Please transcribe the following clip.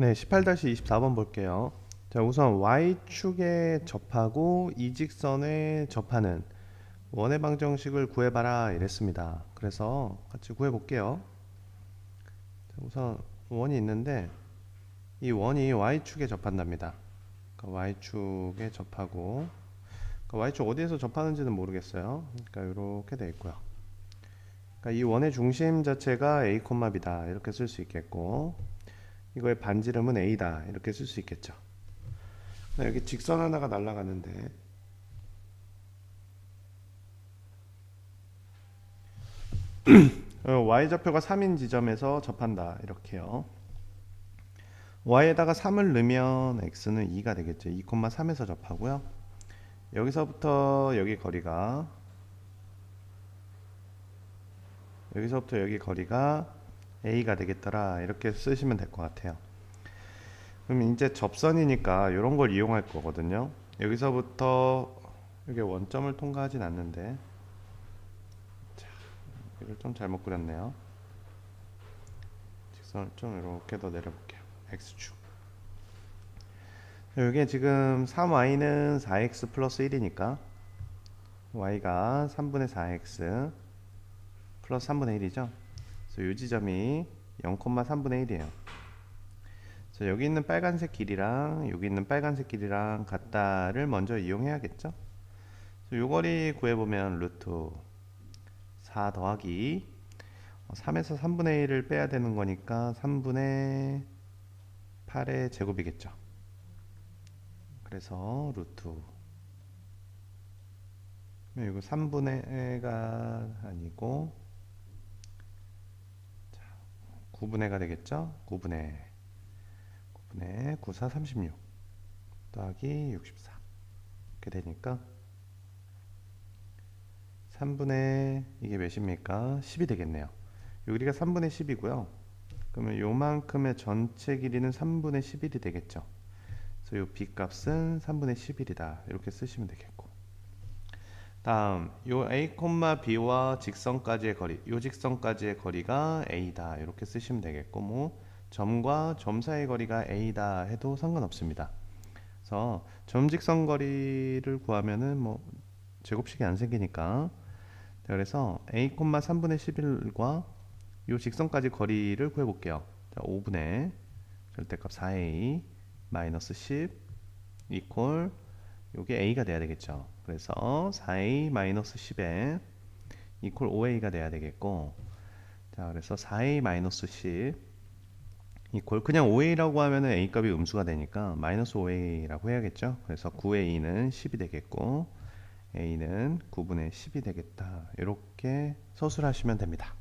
네, 18-24번 볼게요. 자, 우선 y축에 접하고 이 직선에 접하는 원의 방정식을 구해봐라 이랬습니다. 그래서 같이 구해볼게요. 자, 우선 원이 있는데 이 원이 y축에 접한답니다. 그러니까 y축에 접하고 그러니까 y축 어디에서 접하는지는 모르겠어요. 그러니까 이렇게 돼 있고요. 그러니까 이 원의 중심 자체가 a, b다 이렇게 쓸 수 있겠고 이거의 반지름은 a다 이렇게 쓸 수 있겠죠. 네, 여기 직선 하나가 날아가는데 어, y좌표가 3인 지점에서 접한다 이렇게요. y에다가 3을 넣으면 x는 2가 되겠죠. 2,3에서 접하고요. 여기서부터 여기 거리가 여기서부터 여기 거리가 a가 되겠더라 이렇게 쓰시면 될 것 같아요. 그럼 이제 접선이니까 이런 걸 이용할 거거든요. 여기서부터 이게 원점을 통과하진 않는데 자, 이걸 좀 잘못 그렸네요. 직선을 좀 이렇게 더 내려볼게요. x축. 여기 지금 3y는 4x 플러스 1이니까 y가 3분의 4x 플러스 3분의 1이죠. 그래서 이 지점이 0,3분의 1이에요. 그래서 여기 있는 빨간색 길이랑 여기 있는 빨간색 길이랑 같다를 먼저 이용해야겠죠. 요 거리 구해보면 루트 4 더하기 3에서 3분의 1을 빼야 되는 거니까 3분의 8의 제곱이겠죠. 그래서 루트 이거 3분의 가 아니고 9분의가 되겠죠? 9분의 9분의 9, 4, 36 더하기 64 이렇게 되니까 3분의 이게 몇입니까? 10이 되겠네요. 여기가 3분의 10이고요. 그러면 요만큼의 전체 길이는 3분의 11이 되겠죠. 그래서 요 b 값은 3분의 11이다. 이렇게 쓰시면 되겠고. 다음 요 a, b와 직선까지의 거리 요 직선까지의 거리가 a다. 이렇게 쓰시면 되겠고 뭐 점과 점 사이의 거리가 a다 해도 상관없습니다. 그래서 점직선 거리를 구하면은 뭐 제곱식이 안 생기니까. 그래서 a, 3분의 11과 요 직선까지 거리를 구해 볼게요. 자 5분의 절대값 4a 마이너스 10 이퀄 요게 a가 돼야 되겠죠. 그래서 4a 마이너스 10에 이퀄 5a가 돼야 되겠고 자 그래서 4a 마이너스 10 이퀄 그냥 5a라고 하면은 a 값이 음수가 되니까 마이너스 5a라고 해야겠죠. 그래서 9a는 10이 되겠고 a는 9분의 10이 되겠다. 이렇게 서술하시면 됩니다.